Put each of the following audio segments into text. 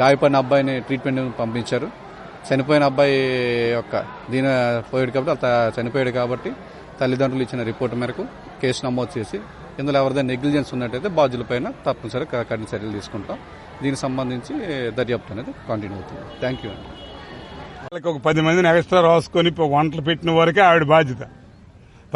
గాయపడిన అబ్బాయిని ట్రీట్మెంట్ పంపించారు. చనిపోయిన అబ్బాయి యొక్క దీని పోయాడు కాబట్టి అత చనిపోయాడు కాబట్టి తల్లిదండ్రులు ఇచ్చిన రిపోర్ట్ మేరకు కేసు నమోదు చేసి ఇందులో ఎవరిదైనా నెగ్లిజెన్స్ ఉన్నట్టయితే బాధ్యులపైన తప్పనిసరిగా కఠిన చర్యలు తీసుకుంటాం. దీనికి సంబంధించి దర్యాప్తు అనేది కంటిన్యూ అవుతుంది. థ్యాంక్ యూ అండి. వాళ్ళకి ఒక పది మందిని ఎక్స్ట్రా రాసుకొని వంటలు పెట్టిన వరకే ఆవిడ బాధ్యత.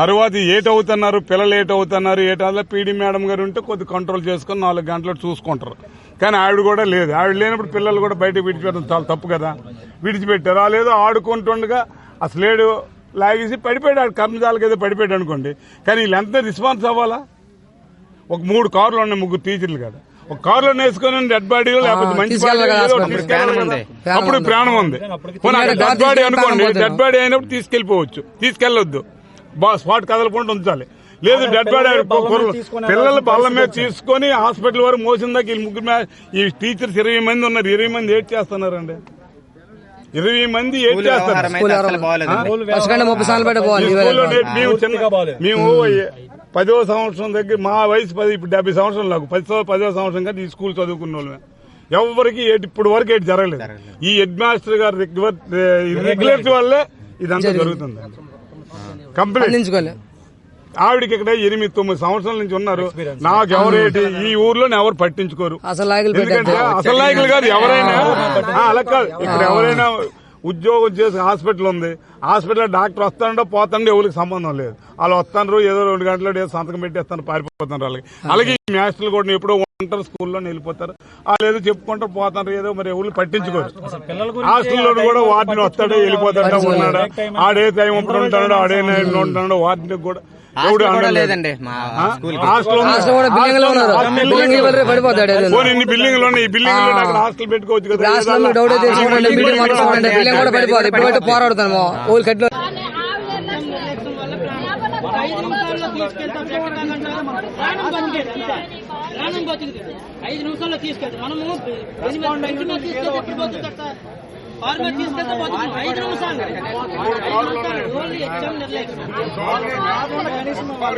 తర్వాత ఏట్ అవుతున్నారు పిల్లలు ఏట్ అవుతున్నారు ఏట పీడీ మేడం గారు ఉంటే కొద్ది కంట్రోల్ చేసుకొని నాలుగు గంటలు చూసుకుంటారు. కానీ ఆవిడ కూడా లేదు. ఆవిడ లేనప్పుడు పిల్లలు కూడా బయట విడిచిపెట్టడం చాలా తప్పు కదా. విడిచిపెట్టారు ఆ లేదో ఆడుకుంటుండగా అసలు లేడు లాగేసి పడిపోయాడు. ఆడు కర్మజాలకి ఏదో పడిపోయాడు అనుకోండి. కానీ వీళ్ళంతా రెస్పాన్స్ అవ్వాలా? ఒక మూడు కార్లు ఉన్నాయి ముగ్గురు టీచర్లు కదా. ఒక కారులో వేసుకొని డెడ్ బాడీ లేకపోతే మంచి అప్పుడు ప్రాణం. ఉంది. అప్పుడు ప్రాణం ఉంది. పోనీ అక్కడ ఇంకా డెడ్ బాడీ అనుకోండి. డెడ్ బాడీ అయినప్పుడు తీసుకెళ్ళిపోవచ్చు తీసుకెళ్ళొద్దు బా స్పాట్ కదలకుండా ఉంచాలి. లేదు డెడ్ బాడీ పిల్లల బల్ల మీద తీసుకొని హాస్పిటల్ వరకు మోసిన దాకా వీళ్ళు ముగ్గురు ఈ టీచర్స్ ఇరవై మంది ఉన్నారు. ఇరవై మంది ఏడ్ చేస్తున్నారండి. ఇరవై మంది ఏడ్ చేస్తారు కంటే మేము పదో సంవత్సరం దగ్గర మా వయసు పది ఇప్పుడు డెబ్బై సంవత్సరం నాకు పది పదో సంవత్సరం కానీ ఈ స్కూల్ చదువుకున్న వాళ్ళమే. ఎవరికి ఏటి- ఇప్పుడు వరకు ఏటి జరగలేదు. ఈ హెడ్ మాస్టర్ గారు రెగ్యులేటరీ వల్లే ఇదంతా జరుగుతుంది. కంప్లీట్. ఆవిడకి ఇక్కడ ఎనిమిది తొమ్మిది సంవత్సరాల నుంచి ఉన్నారు. నాకు ఎవరేటి ఈ ఊర్లో ఎవరు పట్టించుకోరు. ఎందుకంటే అసలు నాయకులు కాదు ఎవరైనా. అలా కాదు. ఇక్కడ ఎవరైనా ఉద్యోగం చేసి హాస్పిటల్ ఉంది. హాస్పిటల్ డాక్టర్ వస్తాడో పోతాడో ఎవరికి సంబంధం లేదు. వాళ్ళు వస్తాను ఏదో రెండు గంటలు ఏదో సంతకం పెట్టేస్తాను పారిపోతున్నారు వాళ్ళకి. అలాగే ఈ మాస్టర్లు కూడా ఎప్పుడో ఉంటారు స్కూల్లో వెళ్ళిపోతారు. వాళ్ళు ఏదో చెప్పుకుంటారు పోతారు ఏదో మరి ఎవరు పట్టించుకోరు. హాస్టల్లో కూడా వార్డుని వస్తాడో వెళ్ళిపోతాడో ఉన్నాడా? ఆడే టైం ఉంటాడో ఆడే నైట్ ఉంటాడో వార్డుని కూడా. లేదండి. మా? స్కూల్ హాస్టల్ కూడా బిల్డింగ్లో ఉన్నారు. బిల్డింగ్ వరకు పడిపోతాడు ఈ బిల్డింగ్లో అక్కడ హాస్టల్ పెట్టుకోవచ్చు కదా. హాస్టల్ మీకు డౌట్ చూడండి బిల్డింగ్ కూడా పడిపోదు. ఇప్పుడు అయితే పోరాడుతాను. ఊళ్ళు కట్లో. ఐదు నిమిషాల్లో తీసుకెళ్తాం. ఎక్కడికంటారు ఐదు నిమిషాల్లో తీసుకెళ్తాం మీద తీసుకెళ్తే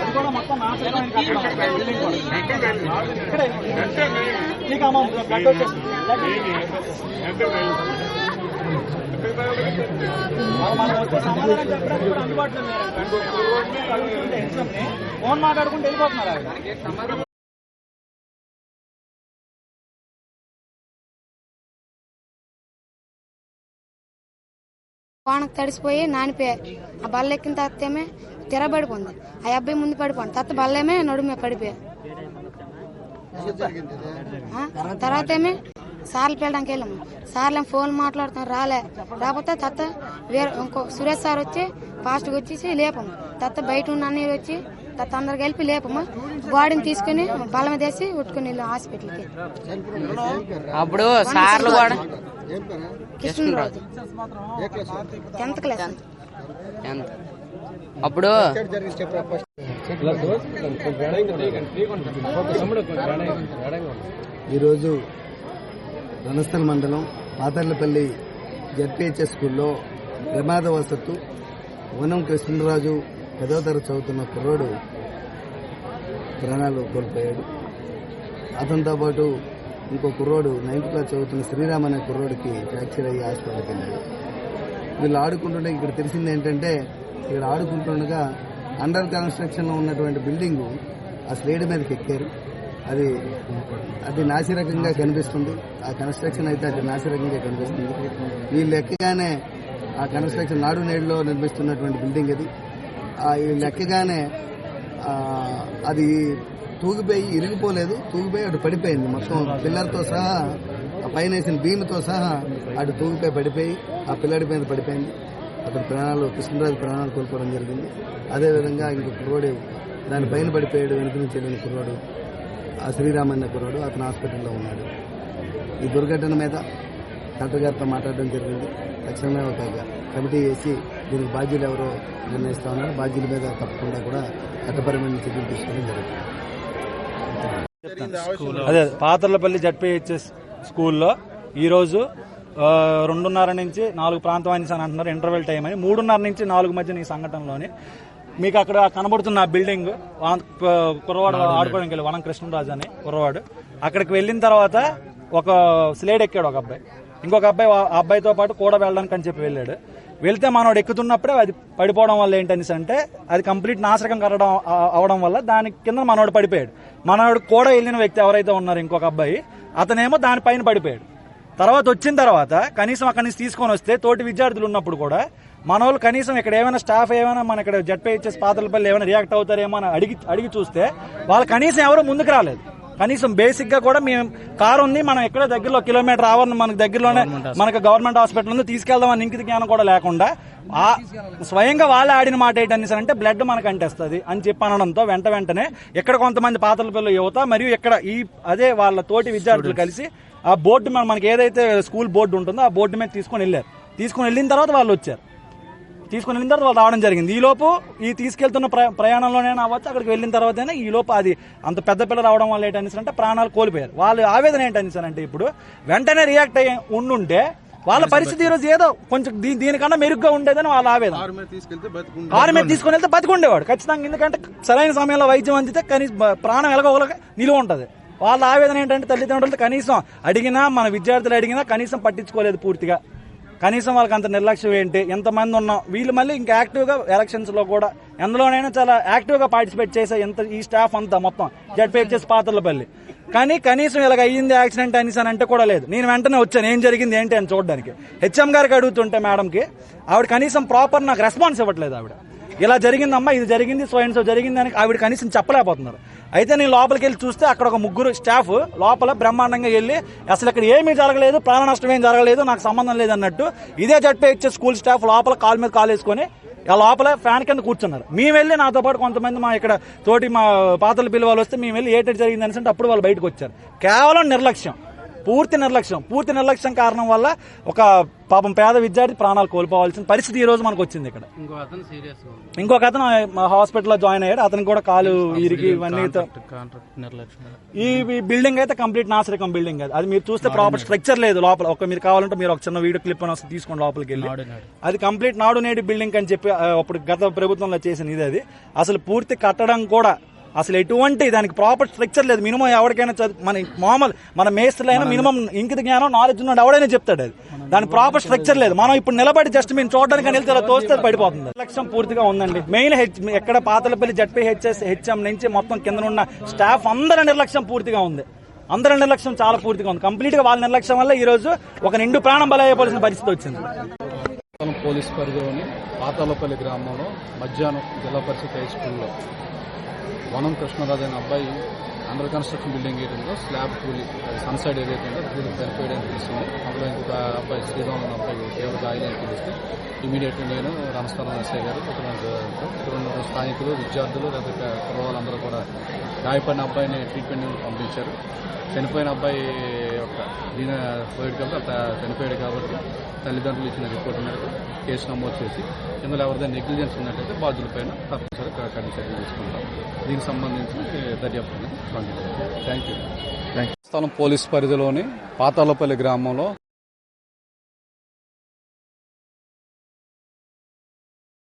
ఎప్పుడు బతుకుతారు సార్ కారు మీద ఫోన్ మాట్లాడుకుంటూ వెళ్ళిపోతున్నారు వానకు తడిసిపోయి నానిపోయారు ఆ బల్ల ఎక్కిన తర్వాత ఏమే తిరబడిపోయింది ఆ అబ్బాయి ముందు పడిపోయింది. తర్వాత బల్లేమే నడుమే పడిపోయారు తర్వాత ఏమే సార్లు పిల్లడానికి వెళ్ళాము సార్లు ఏమో ఫోన్ మాట్లాడుతాం రాలే. రాకపోతే తత్త వేరే ఇంకో సురేష్ సార్ వచ్చి ఫాస్ట్గా వచ్చేసి లేపము తత్త బయట ఉన్న అన్నయ్య వచ్చి తత్త అందరు కలిపి లేపము బాడీని తీసుకుని మీద వేసి ఉట్టుకుని వెళ్ళాం హాస్పిటల్కి. అప్పుడు సార్లు కూడా కృష్ణరాజు. Tenth class. అప్పుడు ఈరోజు రణస్థల్ మండలం పాతర్లపల్లి జడ్పిహెచ్ఎస్ స్కూల్లో ప్రమాదవశత్తు వనం కృష్ణరాజు పదో తరగతి చదువుతున్న కుర్రోడు ప్రాణాలు కోల్పోయాడు. అతనితో పాటు ఇంకో కుర్రోడు నైన్త్ క్లాస్ చదువుతున్న శ్రీరామ్ అనే కుర్రోడికి ఫ్రాక్చర్ అయ్యి హాస్పిటల్కి వెళ్ళాడు. వీళ్ళు ఆడుకుంటుంటే ఇక్కడ తెలిసింది ఏంటంటే ఇక్కడ ఆడుకుంటుండగా అండర్ కన్స్ట్రక్షన్లో ఉన్నటువంటి బిల్డింగు ఆ స్లేడ్ మీదకి ఎక్కారు. అది అది నాసిరకంగా కనిపిస్తుంది. ఆ కన్స్ట్రక్షన్ అయితే అది నాసిరకంగా కనిపిస్తుంది. వీళ్ళు ఎక్కగానే ఆ కన్స్ట్రక్షన్ నాడు నేడులో నిర్మిస్తున్నటువంటి బిల్డింగ్ అది. వీళ్ళు ఎక్కగానే అది తూగిపోయి ఇరిగిపోలేదు. తూగిపోయి అటు పడిపోయింది. మొత్తం పిల్లర్తో సహా ఆ పైన వేసిన భీమితో సహా అటు తూగిపోయి పడిపోయి ఆ పిల్లడి మీద పడిపోయింది. అతని ప్రాణాలు కృష్ణరాజు ప్రాణాలు కోల్పోవడం జరిగింది. అదేవిధంగా ఇంకో కుర్రోడు దానిపైన పడిపోయాడు వెనుక నుంచి వెళ్ళిన కుర్రోడు. ఆ శ్రీరామ్ అన్న అతను హాస్పిటల్లో ఉన్నాడు. ఈ దుర్ఘటన మీద డాక్టర్ గారితో మాట్లాడడం జరిగింది. తక్షణమే ఒక కమిటీ వేసి దీనికి బాధ్యులు ఎవరో నిర్ణయిస్తా ఉన్నారు. బాధ్యుల మీద తప్పకుండా కూడా చట్టపరమైన చర్యలు తీసుకోవడం జరుగుతుంది. అదే పాతర్లపల్లి జడ్పీహెచ్ఎస్ స్కూల్లో ఈరోజు రెండున్నర నుంచి నాలుగు ప్రాంతం అని అంటున్నారు ఇంటర్వెల్ టైం అని. మూడున్నర నుంచి నాలుగు మధ్యన ఈ సంఘటనలోని మీకు అక్కడ కనబడుతున్న ఆ బిల్డింగ్ కుర్రవాడు ఆడుకోవడానికి వెళ్ళి వనం కృష్ణరాజు అని కుర్రవాడు. అక్కడికి వెళ్ళిన తర్వాత ఒక స్లేడ్ ఎక్కాడు ఒక అబ్బాయి. ఇంకొక అబ్బాయి ఆ అబ్బాయితో పాటు కూడా వెళ్ళడానికి అని చెప్పి వెళ్ళాడు. వెళ్తే మనోడు ఎక్కుతున్నప్పుడే అది పడిపోవడం వల్ల ఏంటనేసి అంటే అది కంప్లీట్ నాశకం కరడం అవడం వల్ల దాని కింద మనోడు పడిపోయాడు. మనోడు కూడా వెళ్ళిన వ్యక్తి ఎవరైతే ఉన్నారో ఇంకొక అబ్బాయి అతనేమో దానిపైన పడిపోయాడు. తర్వాత వచ్చిన తర్వాత కనీసం అక్కడి నుంచి తీసుకొని వస్తే తోటి విద్యార్థులు ఉన్నప్పుడు కూడా మన వాళ్ళు కనీసం ఇక్కడ ఏమైనా స్టాఫ్ ఏమైనా మన ఇక్కడ జడ్పే ఇచ్చే పాత్రలపల్లి ఏమైనా రియాక్ట్ అవుతారేమో అని అడిగి అడిగి చూస్తే వాళ్ళు కనీసం ఎవరు ముందుకు రాలేదు. కనీసం బేసిక్గా కూడా మేము కారు ఉంది మనం ఎక్కడ దగ్గరలో కిలోమీటర్ ఆవరణ మనకు దగ్గరలోనే మనకు గవర్నమెంట్ హాస్పిటల్ ఉంది తీసుకెళ్దాం అని ఇంకిత జ్ఞానం కూడా లేకుండా ఆ స్వయంగా వాళ్ళే ఆడిన మాట ఏంటని అంటే బ్లడ్ మనకు అంటేస్తుంది అని చెప్పి అనడంతో వెంట వెంటనే ఇక్కడ కొంతమంది పాత్రల పిల్లల యువత మరియు ఇక్కడ ఈ అదే వాళ్ళ తోటి విద్యార్థులు కలిసి ఆ బోర్డు మన- మనకి ఏదైతే స్కూల్ బోర్డు ఉంటుందో ఆ బోర్డు మీద తీసుకొని వెళ్ళారు. తీసుకొని వెళ్ళిన తర్వాత వాళ్ళు వచ్చారు. తీసుకుని వెళ్ళిన తర్వాత వాళ్ళు రావడం జరిగింది. ఈ లోపు ఈ తీసుకెళ్తున్న ప్ర- ప్రయాణంలోనైనా అవ్వచ్చు అక్కడికి వెళ్ళిన తర్వాతైనా ఈ లోపు అది అంత పెద్ద పిల్ల రావడం వల్ల ఏంటనేసి అంటే ప్రాణాలు కోల్పోయారు. వాళ్ళ ఆవేదన ఏంటనేసి అంటే ఇప్పుడు వెంటనే రియాక్ట్ అయ్యి ఉండుంటే వాళ్ళ పరిస్థితి ఈ రోజు ఏదో కొంచెం దీనికన్నా మెరుగ్గా ఉండేదని వాళ్ళ ఆవేదన. కారు మీద తీసుకుని వెళ్తే బతికుండేవాడు. ఖచ్చితంగా ఎందుకంటే సరైన సమయంలో వైద్యం అందితే కనీసం ప్రాణం ఎలాగోగలగా నిలువ ఉంటది. వాళ్ళ ఆవేదన ఏంటంటే తల్లిదండ్రులతో కనీసం అడిగినా మన విద్యార్థులు అడిగినా కనీసం పట్టించుకోలేదు పూర్తిగా. కనీసం వాళ్ళకి అంత నిర్లక్ష్యం ఏంటి? ఎంతమంది ఉన్నాం? వీళ్ళు మళ్ళీ ఇంకా యాక్టివ్గా ఎలక్షన్స్లో ఎలక్షన్స్లో కూడా ఎందులోనైనా చాలా యాక్టివ్గా పార్టిసిపేట్ చేసే ఎంత ఈ స్టాఫ్ అంతా మొత్తం. జడ్పీహెచ్ఎస్ పాత్రలపల్లి కానీ కనీసం ఇలాగ అయ్యింది యాక్సిడెంట్ అనేసి అని అంటే కూడా లేదు. నేను వెంటనే వచ్చాను. ఏం జరిగింది ఏంటి అని చూడడానికి. హెచ్ఎం గారికి అడుగుతుంటే మేడంకి ఆవిడ కనీసం ప్రాపర్ నాకు రెస్పాన్స్ ఇవ్వట్లేదు ఆవిడ. ఇలా జరిగిందమ్మా ఇది జరిగింది సో అండ్ సో జరిగింది అని ఆవిడ కనీసం చెప్పలేకపోతున్నారు. అయితే నేను లోపలికి వెళ్ళి చూస్తే అక్కడ ఒక ముగ్గురు స్టాఫ్ లోపల బ్రహ్మాండంగా వెళ్ళి అసలు ఇక్కడ ఏమీ జరగలేదు ప్రాణ నష్టం ఏం జరగలేదు నాకు సంబంధం లేదు అన్నట్టు ఇదే జడ్పే ఇచ్చే స్కూల్ స్టాఫ్ లోపల కాలు మీద కాలు వేసుకొని ఆ లోపల ఫ్యాన్ కింద కూర్చున్నారు. మేము వెళ్ళి నాతో పాటు కొంతమంది మా ఇక్కడ తోటి మా పాతల పిల్లవాళ్ళు వస్తే మేము వెళ్ళి ఏటెట్ జరిగింది అనేసి అప్పుడు వాళ్ళు బయటకు వచ్చారు. కేవలం నిర్లక్ష్యం. పూర్తి నిర్లక్ష్యం పూర్తి నిర్లక్ష్యం కారణం వల్ల ఒక పాపం పేద విద్యార్థి ప్రాణాలు కోల్పోవాల్సిన పరిస్థితి ఈ రోజు మనకు వచ్చింది ఇక్కడ. ఇంకొక అతను హాస్పిటల్లో జాయిన్ అయ్యాడు. అతనికి కూడా కాలు ఇరిగి ఇవన్నీ ఈ బిల్డింగ్ అయితే కంప్లీట్ నాశరకం బిల్డింగ్ అది. అది మీరు చూస్తే ప్రాపర్ స్ట్రక్చర్ లేదు లోపల. ఒక మీరు కావాలంటే మీరు ఒక చిన్న వీడియో క్లిప్ అని తీసుకోండి లోపలికి వెళ్ళి. అది కంప్లీట్ నాడు నేడు బిల్డింగ్ అని చెప్పి అప్పుడు గత ప్రభుత్వంలో చేసిన ఇది అది. అసలు పూర్తి కట్టడం కూడా అసలు ఎటువంటి దానికి ప్రాపర్ స్ట్రక్చర్ లేదు. మినిమం ఎవరికైనా మన మామూలు మన మేస్త్రులైనా మినిమం ఇంకిత జ్ఞానం నాలెడ్జ్ ఉన్నాడు ఎవడైనా చెప్తాడు అది. దాని ప్రాపర్ స్ట్రక్చర్ లేదు. మనం ఇప్పుడు నిలబడి జస్ట్ మేము చూడడానికి వెళ్తే ఇలా తోస్తే పడిపోతుంది. లక్ష్యం పూర్తిగా ఉందండి. మెయిన్ హెచ్ ఎక్కడ పాతలపల్లి జడ్పీ హెచ్ఎస్ హెచ్ఎం నుంచి మొత్తం కింద ఉన్న స్టాఫ్ అందరి నిర్లక్ష్యం పూర్తిగా ఉంది. అందరి నిర్లక్ష్యం చాలా పూర్తిగా ఉంది. కంప్లీట్గా వాళ్ళ నిర్లక్ష్యం వల్ల ఈ రోజు ఒక నిండు ప్రాణం బలైపోవాల్సిన పరిస్థితి వచ్చింది. పోలీస్ పరిధిలోని పాతాలపల్లి గ్రామంలో మధ్యాహ్నం జిల్లా పరిషత్ హై స్కూల్లో వనం కృష్ణరాజు అనే అబ్బాయి అండర్ కన్స్ట్రక్షన్ బిల్డింగ్ ఏరియాలో స్లాబ్ కూలి అది సన్ సైడ్ ఏరియా కింద కూలి చనిపోయడానికి తెలిసింది అందులో ఇంకొక అబ్బాయి శ్రీరామ్ అనే అబ్బాయి తీవ్ర గాయాలని తెలిస్తే ఇమీడియట్గా నేను రామస్థానం ఎస్ఐ గారు ఇక్కడ స్థానికులు విద్యార్థులు లేదా కుర్రవాళ్ళందరూ కూడా గాయపడిన అబ్బాయిని ట్రీట్మెంట్ పంపించారు. చనిపోయిన అబ్బాయి యొక్క దీని పోయాడు కాబట్టి చనిపోయాడు కాబట్టి తల్లిదండ్రులు ఇచ్చిన రిపోర్ట్ మేరకు కేసు నమోదు చేసి ఇందులో ఎవరిదైనా నెగ్లిజెన్స్ ఉన్నట్టయితే బాధ్యులపైన తప్పనిసరిగా కఠిన చర్యలు తీసుకుంటాం. దీనికి సంబంధించి దర్యాప్తు అనేది యూ థ్యాంక్ యూ స్థలం పోలీస్ పరిధిలోని పాతాలపల్లి గ్రామంలో